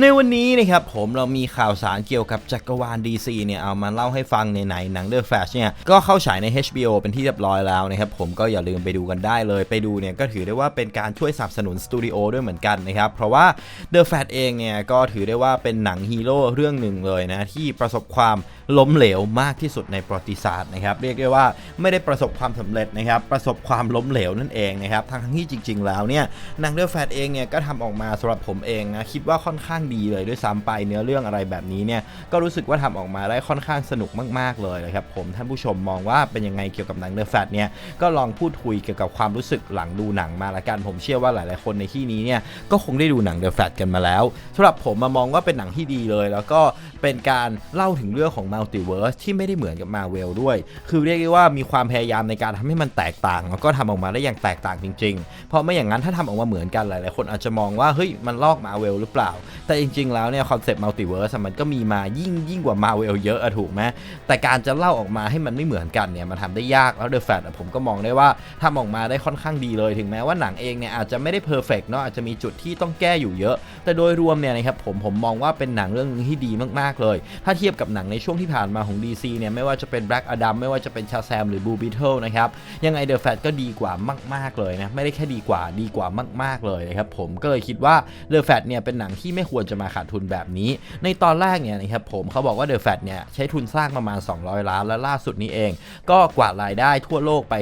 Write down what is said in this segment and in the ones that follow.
ในวันนี้นะครับผมเรามีข่าวสารเกี่ยวกับจักรวาล DC เนี่ยเอามาเล่าให้ฟังในไหนหนัง The Flash เนี่ยก็เข้าฉายใน HBO เป็นที่เรียบร้อยแล้วนะครับผมก็อย่าลืมไปดูกันได้เลย ไปดูเนี่ยก็ถือได้ว่าเป็นการช่วยสนับสนุนสตูดิโอด้วยเหมือนกันนะครับเพราะว่า The Fat เองเนี่ยก็ถือได้ว่าเป็นหนังฮีโร่เรื่องหนึ่งเลยนะที่ประสบความล้มเหลวมากที่สุดในประวัติศาสตร์นะครับเรียกได้ว่าไม่ได้ประสบความสำเร็จนะครับประสบความล้มเหลวนั่นเองนะครับทั้งที่จริง ๆ แล้วเนี่ยหนังเดอะแฟเองเนี่ยก็ทำออกมาสำหรับผมเองนะคิดว่าค่อนข้างดีเลยด้วยซ้ำไปเนื้อเรื่องอะไรแบบนี้เนี่ยก็รู้สึกว่าทำออกมาได้ค่อนข้างสนุกมาก ๆ เลยนะครับผมท่านผู้ชมมองว่าเป็นยังไงเกี่ยวกับหนังเดอะแฟตเนี่ยก็ลองพูดคุยเกี่ยวกับความรู้สึกหลังดูหนังมาละกันผมเชื่อว่าหลาย ๆ คนในที่นี้เนี่ยก็คงได้ดูหนังเดอะแฟตกันมาแล้วสำหรับผมมามองว่าเป็นหนังที่ดีเลย แล้วก็เป็นการเล่าถึงเรื่องของมัลติเวิร์สที่ไม่ได้เหมือนกับมาเวลด้วย คือเรียกได้ว่ามีความพยายามในการทำให้มันแตกต่าง แล้วก็ทำออกมาได้อย่างแตกต่างจริง ๆ เพราะไม่อย่างนั้นถ้าทำออกมาเหมือนกันหลาย ๆ คนอาจจะมองว่าเฮ้ยมันลอกมาเวลหรือเปล่า แแต่จริง ๆ แล้วเนี่ยคอนเซปต์มัลติเวิร์สมันก็มีมายิ่งยิ่งกว่ามาเวลเยอะอะถูกไหมแต่การจะเล่าออกมาให้มันไม่เหมือนกันเนี่ยมันทำได้ยากแล้วเดอะแฟตผมก็มองได้ว่าทำออกมาได้ค่อนข้างดีเลยถึงแม้ว่าหนังเองเนี่ยอาจจะไม่ได้เพอร์เฟกเนาะอาจจะมีจุดที่ต้องแก้อยู่เยอะ แต่โดยรวมเนี่ยนะครับผมผมมองว่าเป็นหนังเรื่องนึงที่ดีมากๆเลย ถ้าเทียบกับหนังในช่วงที่ผ่านมาของ DC เนี่ยไม่ว่าจะเป็น Black Adam ไม่ว่าจะเป็นชาแซมหรือ Blue Beetle นะครับยังไง The Flash ก็ดีกว่ามาก ๆเลยนะไม่ได้แค่ดีกว่าดีกว่ามาก ๆเลยนะครับผมก็เลยคิดว่า The Flash เนี่ยเป็นหนังที่ไม่ควรจะมาขาดทุนแบบนี้ ในตอนแรกเนี่ยนะครับผมเขาบอกว่า The Flash เนี่ยใช้ทุนสร้างประมาณ 200 ล้าน และล่าสุดนี้เอง ก็กวาดรายได้ทั่วโลกไป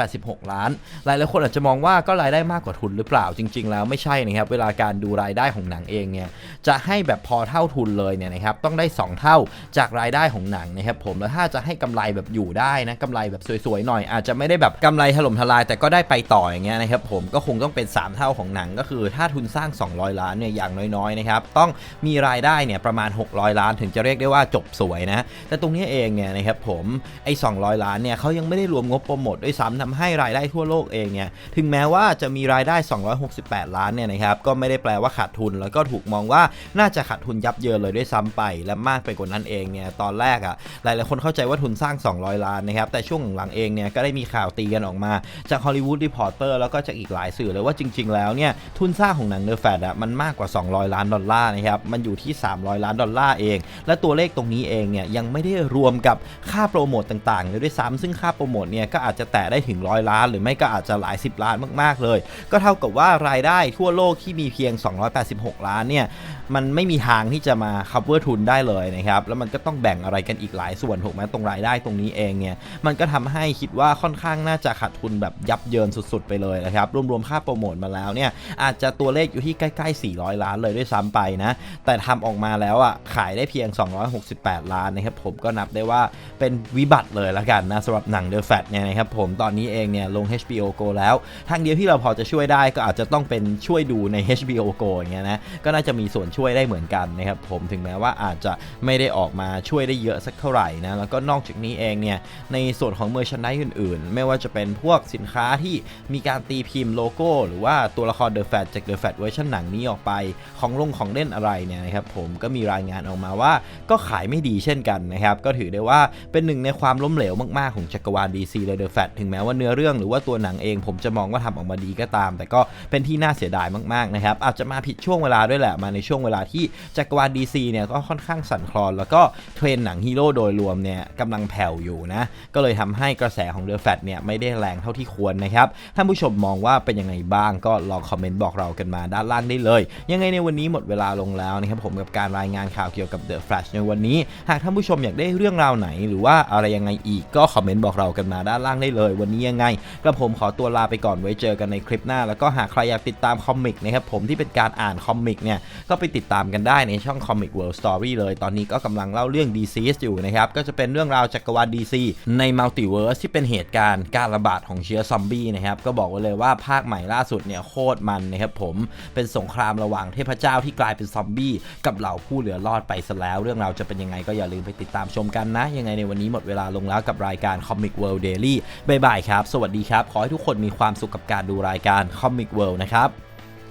286 ล้าน หลายหลายคนอาจจะมองว่าก็รายได้มากกว่าทุนหรือเปล่าจริง ๆ แล้วไม่ใช่นะครับเวลาการดูรายได้ของหนังเองเนี่ยจะให้แบบพอเท่าทุนเลยเนี่ยนะครับต้องได้ 2 เท่าจากรายได้ของหนังนะครับผมแล้วถ้าจะให้กำไรแบบอยู่ได้นะกำไรแบบสวยๆหน่อย อาจจะไม่ได้แบบกำไรถล่มทลาย แต่ก็ได้ไปต่ออย่างเงี้ยนะครับผมก็คงต้องเป็น 3 เท่าของหนังก็คือถ้าทุนสร้าง 200 ล้านเนี่ยอย่างน้อยๆนะครับต้องมีรายได้เนี่ยประมาณ 600 ล้านถึงจะเรียกได้ว่าจบสวยนะ แต่ตรงนี้เองเนี่ยนะครับผมไอ้200 ล้านเนี่ยเขายังไม่ได้รวมงบโปรโมทด้วยซ้ำทำให้รายได้ทั่วโลกเองเนี่ยถึงแม้ว่าจะมีรายได้ 268 ล้านเนี่ยนะครับก็ไม่ได้แปลว่าขาดทุน แล้วก็ถูกมองว่าน่าจะขาดทุนยับเยินเลยด้วยซ้ำไป และมากไปกว่านั้นเองเนี่ยตอนแรกอะ่ะหลายๆคนเข้าใจว่าทุนสร้าง 200 ล้านนะครับแต่ช่วงหลังเองเนี่ยก็ได้มีข่าวตีกันออกมา จากฮอลลีวูดรีพอร์เตอร์แล้วก็จากอีกหลายสื่อเลยว่าจริง ๆ แล้วเนี่ยทุนสร้างของหนังเนอร์แฟดอะมันมากกว่า 200 ล้านดอลลาร์นะครับมันอยู่ที่ 300 ล้านดอลลาร์เอง และตัวเลขตรงนี้เองเนี่ยยังไม่ได้รวมกับค่าโปรโมตต่างๆเลยด้วยซ้ำซึ่งค่าโปรโมทเนี่ยก็อาจจะแตะได้ถึงร้อยล้าน หรือไม่ก็อาจจะหลาย 10 ล้านมากๆเลย ก็เท่ากับว่ารายได้ทั่วโลกที่มีเพียง 286 ล้านเนี่ย มันไม่มีทางที่จะมา cover ทุนได้เลยนะครับ แล้วมันก็ต้องแบ่งอะไรกันอีกหลายส่วนถูกไหมตรงรายได้ตรงนี้เองเนี่ย มันก็ทำให้คิดว่าค่อนข้างน่าจะขาดทุนแบบยับเยินสุดๆ ไปเลยนะครับ รวมๆ ค่าโปรโมทมาแล้วเนี่ย อาจจะตัวเลขอยู่ที่ใกล้ๆ 400 ล้านเลยด้วยซ้ำไปนะ แต่ทำออกมาแล้วอะ ขายได้เพียง 268 ล้านนะครับ ผมก็นับได้ว่าเป็นวิบัติเลยละกันนะสำหรับหนัง The Fat เนี่ยนะครับผม ตอนนี้เองเนี่ยลง HBO Go แล้ว ทางเดียวที่เราพอจะช่วยได้ก็อาจจะต้องเป็นช่วยดูใน HBO Go อย่างเงี้ยนะ ก็น่าจะมีส่วนช่วยได้เหมือนกันนะครับผมถึงแม้ว่าอาจจะไม่ได้ออกมาช่วยได้เยอะสักเท่าไหร่นะแล้วก็นอกจากนี้เองเนี่ยในส่วนของเมอร์ชันไดอื่นๆ ไม่ว่าจะเป็นพวกสินค้าที่มีการตีพิมพ์โลโก้ หรือว่าตัวละคร The Fat จาก The Fat เวอร์ชันหนังนี้ออกไปของลงของเล่นอะไรเนี่ยนะครับผมก็มีรายงานออกมาว่าก็ขายไม่ดีเช่นกันนะครับก็ถือได้ว่าเป็นหนึ่งในความล้มเหลวมากๆของจักรวาล DC เลย The Fat ถึงแม้ว่าเนื้อเรื่องหรือว่าตัวหนังเอง ผมจะมองว่าทำออกมาดีก็ตาม แต่ก็เป็นที่น่าเสียดายมากๆนะครับอาจจะมาผิดช่วงเวลาด้วยแหละมาในช่วงเวลาที่จักรวาล DC เนี่ยก็ค่อนข้างสั่นคลอน แล้วก็เทรนหนังฮีโร่โดยรวมเนี่ยกำลังแผ่วอยู่นะ ก็เลยทำให้กระแสของ The Fat เนี่ยไม่ได้แรงเท่าที่ควรนะครับ ท่านผู้ชมมองว่าเป็นยังไงบ้างก็ลองคอมเมนต์บอกเรากันมาด้านล่างได้เลย ยังไงในวันนี้หมดเวลาลงแล้วนะครับผมกับการรายงานข่าวเกี่ยวกับ The Flash ในวันนี้ หากท่านผู้ชมอยากได้เรื่องราวไหน หรือว่าอะไรยังไงอีกก็คอมเมนต์บอกเรากันมาด้านล่างได้เลย วันนี้ยังไงกระผมขอตัวลาไปก่อนไว้เจอกันในคลิปหน้า แล้วก็หากใครอยากติดตามคอมิกนะครับผมที่เป็นการอ่านคอมิกเนี่ยก็ไปติดติดตามกันได้ในช่อง Comic World Story เลย ตอนนี้ก็กำลังเล่าเรื่อง DC อยู่นะครับ ก็จะเป็นเรื่องราวจักรวาล DC ในมัลติเวิร์สที่เป็นเหตุการณ์การระบาดของเชื้อซอมบี้นะครับ ก็บอกไว้เลยว่าภาคใหม่ล่าสุดเนี่ยโคตรมันนะครับผม เป็นสงครามระหว่างเทพเจ้าที่กลายเป็นซอมบี้กับเหล่าผู้เหลือรอดไปซะแล้ว เรื่องราวจะเป็นยังไงก็อย่าลืมไปติดตามชมกันนะ ยังไงในวันนี้หมดเวลาลงแล้วกับรายการ Comic World Daily บ๊ายบายครับ สวัสดีครับ ขอให้ทุกคนมีความสุขกับการดูรายการ Comic World นะครับ